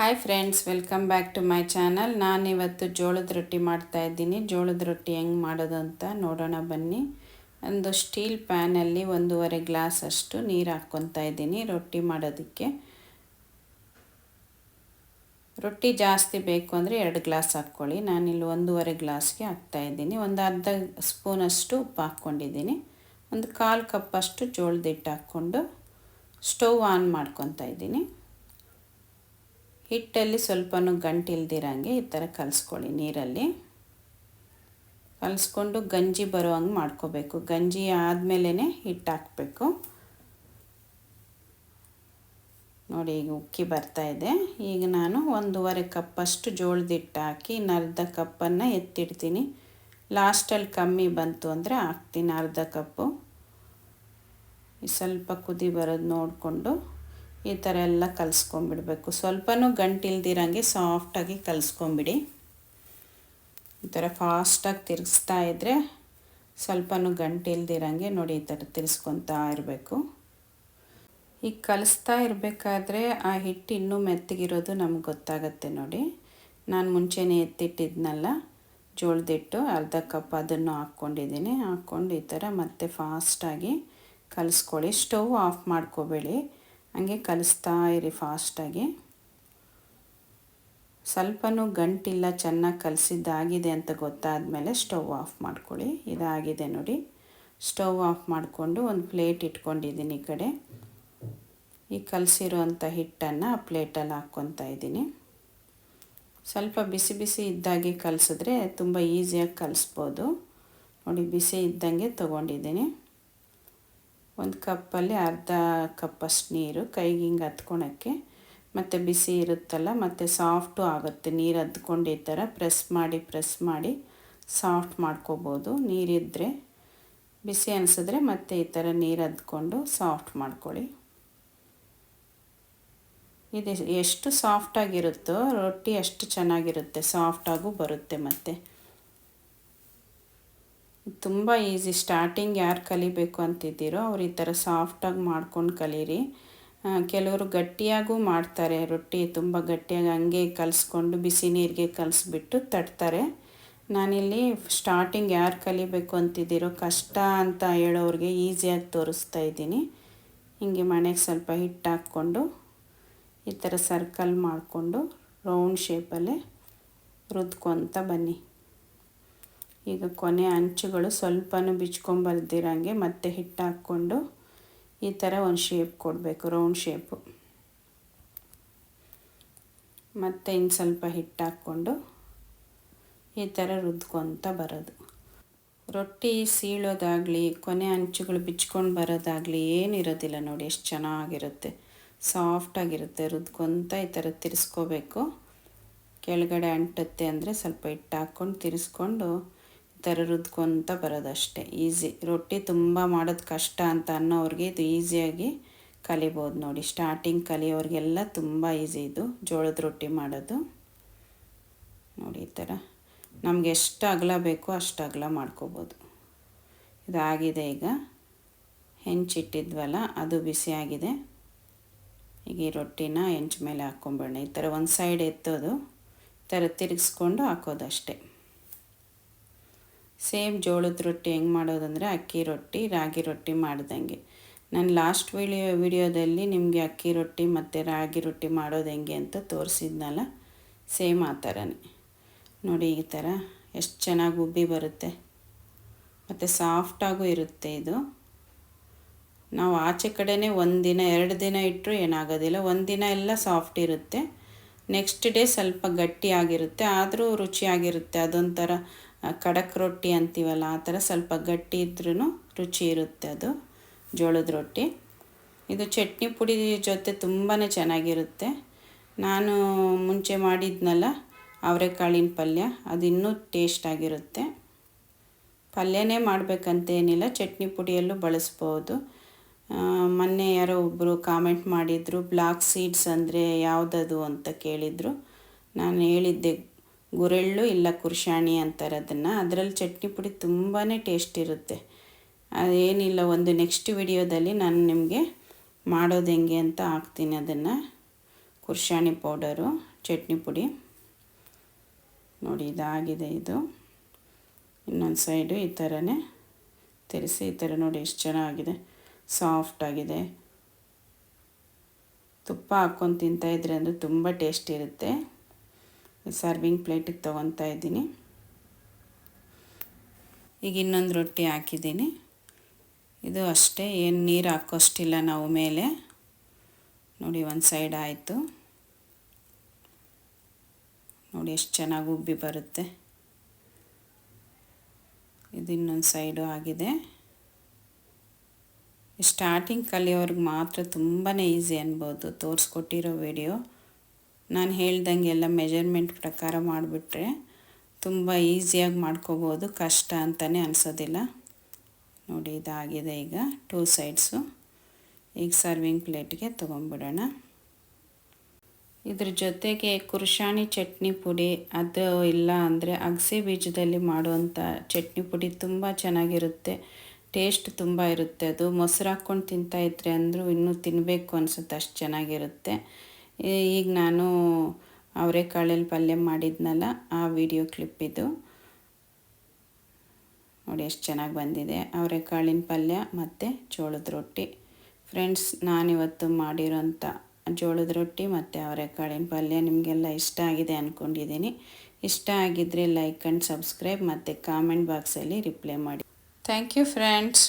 Hi friends welcome back to my channel ನಾನಿವತ್ತು ಜೋಳದ ರೊಟ್ಟಿ ಮಾಡ್ತಾ ಇದ್ದೀನಿ. ಜೋಳದ ರೊಟ್ಟಿ ಹೆಂಗೆ ಮಾಡೋದು ಅಂತ ನೋಡೋಣ ಬನ್ನಿ. ಒಂದು ಸ್ಟೀಲ್ ಪ್ಯಾನಲ್ಲಿ ಒಂದೂವರೆ ಗ್ಲಾಸ್ ಅಷ್ಟು ನೀರು ಹಾಕ್ಕೊತಾ ಇದ್ದೀನಿ ರೊಟ್ಟಿ ಮಾಡೋದಕ್ಕೆ. ರೊಟ್ಟಿ ಜಾಸ್ತಿ ಬೇಕು ಅಂದರೆ ಎರಡು ಗ್ಲಾಸ್ ಹಾಕ್ಕೊಳ್ಳಿ. ನಾನಿಲ್ಲಿ ಒಂದೂವರೆ ಗ್ಲಾಸ್ಗೆ ಹಾಕ್ತಾಯಿದ್ದೀನಿ ಒಂದು ಅರ್ಧ ಸ್ಪೂನಷ್ಟು ಉಪ್ಪು ಹಾಕ್ಕೊಂಡಿದ್ದೀನಿ. ಒಂದು ಕಾಲು ಕಪ್ಪಷ್ಟು ಜೋಳದ ಹಿಟ್ಟು ಹಾಕ್ಕೊಂಡು ಸ್ಟವ್ ಆನ್ ಮಾಡ್ಕೊತಾ ಇದ್ದೀನಿ. ಹಿಟ್ಟಲ್ಲಿ ಸ್ವಲ್ಪ ಗಂಟಿಲ್ದಿರಂಗೆ ಈ ಥರ ಕಲಿಸ್ಕೊಳ್ಳಿ ನೀರಲ್ಲಿ. ಕಲಿಸ್ಕೊಂಡು ಗಂಜಿ ಬರೋ ಹಂಗೆ ಮಾಡ್ಕೋಬೇಕು. ಗಂಜಿ ಆದಮೇಲೆ ಹಿಟ್ಟು ಹಾಕಬೇಕು. ನೋಡಿ ಈಗ ಉಕ್ಕಿ ಬರ್ತಾ ಇದೆ. ಈಗ ನಾನು ಒಂದೂವರೆ ಕಪ್ಪಷ್ಟು ಜೋಳದ ಹಿಟ್ಟು ಹಾಕಿ ಇನ್ನು ಅರ್ಧ ಕಪ್ಪನ್ನು ಎತ್ತಿಡ್ತೀನಿ. ಲಾಸ್ಟಲ್ಲಿ ಕಮ್ಮಿ ಬಂತು ಅಂದರೆ ಹಾಕ್ತೀನಿ ಅರ್ಧ ಕಪ್ಪು. ಸ್ವಲ್ಪ ಕುದಿ ಬರೋದು ನೋಡಿಕೊಂಡು ಈ ಥರ ಎಲ್ಲ ಕಲಿಸ್ಕೊಂಬಿಡ್ಬೇಕು. ಸ್ವಲ್ಪನೂ ಗಂಟಿಲ್ದಿರಂಗೆ ಸಾಫ್ಟಾಗಿ ಕಲಿಸ್ಕೊಂಬಿಡಿ. ಈ ಥರ ಫಾಸ್ಟಾಗಿ ತಿರ್ಗಿಸ್ತಾ ಇದ್ದರೆ ಸ್ವಲ್ಪನೂ ಗಂಟಿಲ್ದಿರಂಗೆ ನೋಡಿ ಈ ಥರ ತಿರ್ಸ್ಕೊತಾ ಇರಬೇಕು. ಈಗ ಕಲಿಸ್ತಾ ಇರಬೇಕಾದ್ರೆ ಆ ಹಿಟ್ಟು ಇನ್ನೂ ಮೆತ್ತಗಿರೋದು ನಮ್ಗೆ ಗೊತ್ತಾಗತ್ತೆ ನೋಡಿ. ನಾನು ಮುಂಚೆನೇ ಎತ್ತಿಟ್ಟಿದ್ನಲ್ಲ, ಜೋಳದಿಟ್ಟು ಅರ್ಧ ಕಪ್ ಅದನ್ನು ಹಾಕ್ಕೊಂಡಿದ್ದೀನಿ. ಹಾಕ್ಕೊಂಡು ಈ ಥರ ಮತ್ತೆ ಫಾಸ್ಟಾಗಿ ಕಲಿಸ್ಕೊಳ್ಳಿ. ಸ್ಟವ್ ಆಫ್ ಮಾಡ್ಕೋಬೇಡಿ. ಹಂಗೆ ಕಲಿಸ್ತಾ ಇರಿ ಫಾಸ್ಟಾಗಿ. ಸ್ವಲ್ಪನೂ ಗಂಟಿಲ್ಲ ಚೆನ್ನಾಗಿ ಕಲಸಿದ್ದಾಗಿದೆ ಅಂತ ಗೊತ್ತಾದ ಮೇಲೆ ಸ್ಟವ್ ಆಫ್ ಮಾಡ್ಕೊಳ್ಳಿ. ಇದಾಗಿದೆ ನೋಡಿ. ಸ್ಟವ್ ಆಫ್ ಮಾಡಿಕೊಂಡು ಒಂದು ಪ್ಲೇಟ್ ಇಟ್ಕೊಂಡಿದ್ದೀನಿ ಈ ಕಡೆ. ಈ ಕಲಸಿರುವಂಥ ಹಿಟ್ಟನ್ನು ಆ ಪ್ಲೇಟಲ್ಲಿ ಹಾಕ್ಕೊತಾ ಇದ್ದೀನಿ. ಸ್ವಲ್ಪ ಬಿಸಿ ಬಿಸಿ ಇದ್ದಾಗೆ ಕಲಸಿದ್ರೆ ತುಂಬ ಈಸಿಯಾಗಿ ಕಲಿಸ್ಬೋದು. ನೋಡಿ, ಬಿಸಿ ಇದ್ದಂಗೆ ತೊಗೊಂಡಿದ್ದೀನಿ. ಒಂದು ಕಪ್ಪಲ್ಲಿ ಅರ್ಧ ಕಪ್ಪಷ್ಟು ನೀರು, ಕೈಗೆ ಹಿಂಗೆ ಹತ್ಕೊಳಕ್ಕೆ. ಮತ್ತು ಬಿಸಿ ಇರುತ್ತಲ್ಲ, ಮತ್ತು ಸಾಫ್ಟು ಆಗುತ್ತೆ. ನೀರು ಹದ್ಕೊಂಡು ಈ ಥರ ಪ್ರೆಸ್ ಮಾಡಿ ಪ್ರೆಸ್ ಮಾಡಿ ಸಾಫ್ಟ್ ಮಾಡ್ಕೋಬೋದು. ನೀರಿದ್ದರೆ ಬಿಸಿ ಅನಿಸಿದ್ರೆ ಮತ್ತೆ ಈ ಥರ ನೀರು ಹದ್ಕೊಂಡು ಸಾಫ್ಟ್ ಮಾಡ್ಕೊಳ್ಳಿ. ಇದು ಎಷ್ಟು ಸಾಫ್ಟಾಗಿರುತ್ತೋ ರೊಟ್ಟಿ ಅಷ್ಟು ಚೆನ್ನಾಗಿರುತ್ತೆ. ಸಾಫ್ಟಾಗೂ ಬರುತ್ತೆ ಮತ್ತು. ತುಂಬ ಈಸಿ. ಸ್ಟಾರ್ಟಿಂಗ್ ಯಾರು ಕಲಿಬೇಕು ಅಂತಿದ್ದೀರೋ ಅವ್ರು ಈ ಥರ ಸಾಫ್ಟಾಗಿ ಮಾಡ್ಕೊಂಡು ಕಲೀರಿ. ಕೆಲವರು ಗಟ್ಟಿಯಾಗೂ ಮಾಡ್ತಾರೆ, ರೊಟ್ಟಿ ತುಂಬ ಗಟ್ಟಿಯಾಗಿ ಹಂಗೆ ಕಲಿಸ್ಕೊಂಡು ಬಿಸಿ ನೀರಿಗೆ ಕಲಿಸ್ಬಿಟ್ಟು ತಟ್ತಾರೆ. ನಾನಿಲ್ಲಿ ಸ್ಟಾರ್ಟಿಂಗ್ ಯಾರು ಕಲಿಬೇಕು ಅಂತಿದ್ದೀರೋ ಕಷ್ಟ ಅಂತ ಹೇಳೋರಿಗೆ ಈಸಿಯಾಗಿ ತೋರಿಸ್ತಾ ಇದ್ದೀನಿ. ಹಿಂಗೆ ಮನೆಗೆ ಸ್ವಲ್ಪ ಹಿಟ್ಟು ಹಾಕ್ಕೊಂಡು ಈ ಥರ ಸರ್ಕಲ್ ಮಾಡಿಕೊಂಡು ರೌಂಡ್ ಶೇಪಲ್ಲೇ ರುದ್ಕೊತ ಬನ್ನಿ. ಈಗ ಕೊನೆ ಅಂಚುಗಳು ಸ್ವಲ್ಪನೂ ಬಿಚ್ಕೊಂಬರ್ದಿರಂಗೆ ಮತ್ತೆ ಹಿಟ್ಟು ಹಾಕ್ಕೊಂಡು ಈ ಥರ ಒಂದು ಶೇಪ್ ಕೊಡಬೇಕು ರೌಂಡ್ ಶೇಪು ಮತ್ತು ಇನ್ನು ಸ್ವಲ್ಪ ಹಿಟ್ಟು ಹಾಕ್ಕೊಂಡು ಈ ಥರ ರುದ್ಕೊತ ಬರೋದು. ರೊಟ್ಟಿ ಸೀಳೋದಾಗಲಿ, ಕೊನೆ ಅಂಚುಗಳು ಬಿಚ್ಕೊಂಡು ಬರೋದಾಗಲಿ ಏನಿರೋದಿಲ್ಲ ನೋಡಿ, ಎಷ್ಟು ಚೆನ್ನಾಗಿರುತ್ತೆ. ಸಾಫ್ಟಾಗಿರುತ್ತೆ ರುದ್ಕೊತ ಈ ಥರ ತಿರ್ಸ್ಕೋಬೇಕು. ಕೆಳಗಡೆ ಅಂಟುತ್ತೆ ಅಂದರೆ ಸ್ವಲ್ಪ ಹಿಟ್ಟು ಹಾಕ್ಕೊಂಡು ತಿರ್ಸ್ಕೊಂಡು ಥರ ರುದ್ಕೊತ ಬರೋದಷ್ಟೇ, ಈಸಿ. ರೊಟ್ಟಿ ತುಂಬ ಮಾಡೋದು ಕಷ್ಟ ಅಂತ ಅನ್ನೋರಿಗೆ ಇದು ಈಸಿಯಾಗಿ ಕಲಿಬೋದು ನೋಡಿ. ಸ್ಟಾರ್ಟಿಂಗ್ ಕಲಿಯೋರಿಗೆಲ್ಲ ತುಂಬ ಈಸಿ ಇದು, ಜೋಳದ ರೊಟ್ಟಿ ಮಾಡೋದು. ನೋಡಿ ಈ ಥರ. ನಮ್ಗೆ ಎಷ್ಟು ಅಗಲ ಬೇಕೋ ಅಷ್ಟು ಅಗಲ ಮಾಡ್ಕೋಬೋದು. ಇದಾಗಿದೆ ಈಗ. ಹೆಂಚಿಟ್ಟಿದ್ವಲ್ಲ, ಅದು ಬಿಸಿಯಾಗಿದೆ ಈಗ ಈ ರೊಟ್ಟಿನ ಹೆಂಚ ಮೇಲೆ ಹಾಕ್ಕೊಂಬಿಡೋಣ ಈ ಥರ ಒಂದು ಸೈಡ್ ಎತ್ತೋದು, ಈ ಥರ ತಿರುಗಿಸ್ಕೊಂಡು ಹಾಕೋದಷ್ಟೆ. ಸೇಮ್ ಜೋಳದ ರೊಟ್ಟಿ ಹೆಂಗೆ ಮಾಡೋದಂದರೆ ಅಕ್ಕಿ ರೊಟ್ಟಿ, ರಾಗಿ ರೊಟ್ಟಿ ಮಾಡ್ದಂಗೆ. ನಾನು ಲಾಸ್ಟ್ ವಿಡಿಯೋ ವಿಡಿಯೋದಲ್ಲಿ ನಿಮಗೆ ಅಕ್ಕಿ ರೊಟ್ಟಿ ಮತ್ತು ರಾಗಿ ರೊಟ್ಟಿ ಮಾಡೋದು ಹೆಂಗೆ ಅಂತ ತೋರಿಸಿದ್ನಲ್ಲ, ಸೇಮ್ ಆ ಥರನೇ ನೋಡಿ ಈ ಥರ ಎಷ್ಟು ಚೆನ್ನಾಗಿ ಉಬ್ಬಿ ಬರುತ್ತೆ. ಮತ್ತು ಸಾಫ್ಟಾಗೂ ಇರುತ್ತೆ ಇದು. ನಾವು ಆಚೆ ಕಡೆನೇ ಒಂದು ದಿನ, ಎರಡು ದಿನ ಇಟ್ಟರು ಏನಾಗೋದಿಲ್ಲ. ಒಂದು ದಿನ ಎಲ್ಲ ಸಾಫ್ಟ್ ಇರುತ್ತೆ. ನೆಕ್ಸ್ಟ್ ಡೇ ಸ್ವಲ್ಪ ಗಟ್ಟಿಯಾಗಿರುತ್ತೆ ಆದರೂ ರುಚಿಯಾಗಿರುತ್ತೆ. ಅದೊಂಥರ ಖಡಕ್ ರೊಟ್ಟಿ ಅಂತೀವಲ್ಲ, ಆ ಥರ ಸ್ವಲ್ಪ ಗಟ್ಟಿ ಇದ್ರೂ ರುಚಿ ಇರುತ್ತೆ ಅದು, ಜೋಳದ ರೊಟ್ಟಿ. ಇದು ಚಟ್ನಿ ಪುಡಿ ಜೊತೆ ತುಂಬಾ ಚೆನ್ನಾಗಿರುತ್ತೆ. ನಾನು ಮುಂಚೆ ಮಾಡಿದ್ನಲ್ಲ, ಅವರೆಕಾಳಿನ ಪಲ್ಯ, ಅದು ಇನ್ನೂ ಟೇಸ್ಟಾಗಿರುತ್ತೆ ಪಲ್ಯನೇ ಮಾಡಬೇಕಂತೇನಿಲ್ಲ ಚಟ್ನಿ ಪುಡಿಯಲ್ಲೂ ಬಳಸ್ಬೋದು. ಮೊನ್ನೆ ಯಾರೋ ಒಬ್ಬರು ಕಾಮೆಂಟ್ ಮಾಡಿದರು ಬ್ಲಾಕ್ ಸೀಡ್ಸ್ ಅಂದರೆ ಯಾವುದದು? ಅಂತ ಕೇಳಿದರು. ನಾನು ಹೇಳಿದ್ದೆ ಗುರೆಳ್ಳು ಇಲ್ಲ ಕುರ್ಶಾಣಿ ಅಂತಾರೆ ಅದನ್ನು ಅದರಲ್ಲಿ ಚಟ್ನಿ ಪುಡಿ ತುಂಬಾ ಟೇಸ್ಟ್ ಇರುತ್ತೆ. ಅದೇನಿಲ್ಲ, ಒಂದು ನೆಕ್ಸ್ಟ್ ವಿಡಿಯೋದಲ್ಲಿ ನಾನು ನಿಮಗೆ ಮಾಡೋದು ಹೆಂಗೆ ಅಂತ ಹಾಕ್ತೀನಿ ಅದನ್ನು. ಕುರ್ಷಾಣಿ ಪೌಡರು ಚಟ್ನಿ ಪುಡಿ. ನೋಡಿ, ಇದಾಗಿದೆ ಇದು. ಇನ್ನೊಂದು ಸೈಡು ಈ ಥರನೇ ತಿರ್ಸಿ, ಈ ಥರ ನೋಡಿ ಎಷ್ಟು ಚೆನ್ನಾಗಿದೆ. ಸಾಫ್ಟಾಗಿದೆ ತುಪ್ಪ ಹಾಕ್ಕೊಂಡು ತಿಂತಾಯಿದ್ರೆ ಅಂದರೆ ತುಂಬ ಟೇಸ್ಟ್ ಇರುತ್ತೆ. ಸರ್ವಿಂಗ್ ಪ್ಲೇಟಿಗೆ ತೊಗೊತಾ ಇದ್ದೀನಿ. ಈಗ ಇನ್ನೊಂದು ರೊಟ್ಟಿ ಹಾಕಿದ್ದೀನಿ. ಇದು ಅಷ್ಟೇ, ಏನು ನೀರು ಹಾಕೋಷ್ಟಿಲ್ಲ ನಾವು ಮೇಲೆ. ನೋಡಿ, ಒಂದು ಸೈಡ್ ಆಯಿತು. ನೋಡಿ, ಎಷ್ಟು ಚೆನ್ನಾಗಿ ಉಬ್ಬಿ ಬರುತ್ತೆ. ಇದು ಇನ್ನೊಂದು ಸೈಡು ಆಗಿದೆ. ಸ್ಟಾರ್ಟಿಂಗ್ ಕಲಿಯೋರ್ಗೆ ಮಾತ್ರ ತುಂಬಾ ಈಸಿ ಅನ್ಬೋದು. ತೋರಿಸ್ಕೊಟ್ಟಿರೋ ವಿಡಿಯೋ ನಾನು ಹೇಳ್ದಂಗೆ ಎಲ್ಲ ಮೆಜರ್ಮೆಂಟ್ ಪ್ರಕಾರ ಮಾಡಿಬಿಟ್ರೆ ತುಂಬ ಈಸಿಯಾಗಿ ಮಾಡ್ಕೋಬೋದು. ಕಷ್ಟ ಅಂತಲೇ ಅನಿಸೋದಿಲ್ಲ. ನೋಡಿ ಇದಾಗಿದೆ ಈಗ ಟೂ ಸೈಡ್ಸು ಈಗ ಸರ್ವಿಂಗ್ ಪ್ಲೇಟ್ಗೆ ತೊಗೊಂಬಿಡೋಣ ಇದ್ರ ಜೊತೆಗೆ ಕುರ್ಷಾಣಿ ಚಟ್ನಿ ಪುಡಿ, ಅದು ಇಲ್ಲ ಅಂದರೆ ಅಗಸೆ ಬೀಜದಲ್ಲಿ ಮಾಡುವಂಥ ಚಟ್ನಿ ಪುಡಿ ತುಂಬ ಚೆನ್ನಾಗಿರುತ್ತೆ. ಟೇಸ್ಟ್ ತುಂಬ ಇರುತ್ತೆ. ಅದು ಮೊಸರು ಹಾಕ್ಕೊಂಡು ತಿಂತಾಯಿದ್ರೆ ಅಂದರೂ ಇನ್ನೂ ತಿನ್ನಬೇಕು ಅನಿಸುತ್ತೆ. ಅಷ್ಟು ಚೆನ್ನಾಗಿರುತ್ತೆ. ಈಗ ನಾನು ಅವರೆಕಾಳಲ್ಲಿ ಪಲ್ಯ ಮಾಡಿದ್ನಲ್ಲ, ಆ ವಿಡಿಯೋ ಕ್ಲಿಪ್ ಇದು. ನೋಡಿ, ಎಷ್ಟು ಚೆನ್ನಾಗಿ ಬಂದಿದೆ. ಅವರೆಕಾಳಿನ ಪಲ್ಯ ಮತ್ತು ಜೋಳದ ರೊಟ್ಟಿ. ಫ್ರೆಂಡ್ಸ್ ನಾನಿವತ್ತು ಮಾಡಿರೋಂಥ ಜೋಳದ ರೊಟ್ಟಿ ಮತ್ತು ಅವರೆಕಾಳಿನ ಪಲ್ಯ ನಿಮಗೆಲ್ಲ ಇಷ್ಟ ಆಗಿದೆ ಅಂದ್ಕೊಂಡಿದ್ದೀನಿ ಇಷ್ಟ ಆಗಿದ್ದರೆ ಲೈಕ್ ಆ್ಯಂಡ್ ಸಬ್ಸ್ಕ್ರೈಬ್ ಮತ್ತು ಕಾಮೆಂಟ್ ಬಾಕ್ಸಲ್ಲಿ ರಿಪ್ಲೈ ಮಾಡಿ. Thank you friends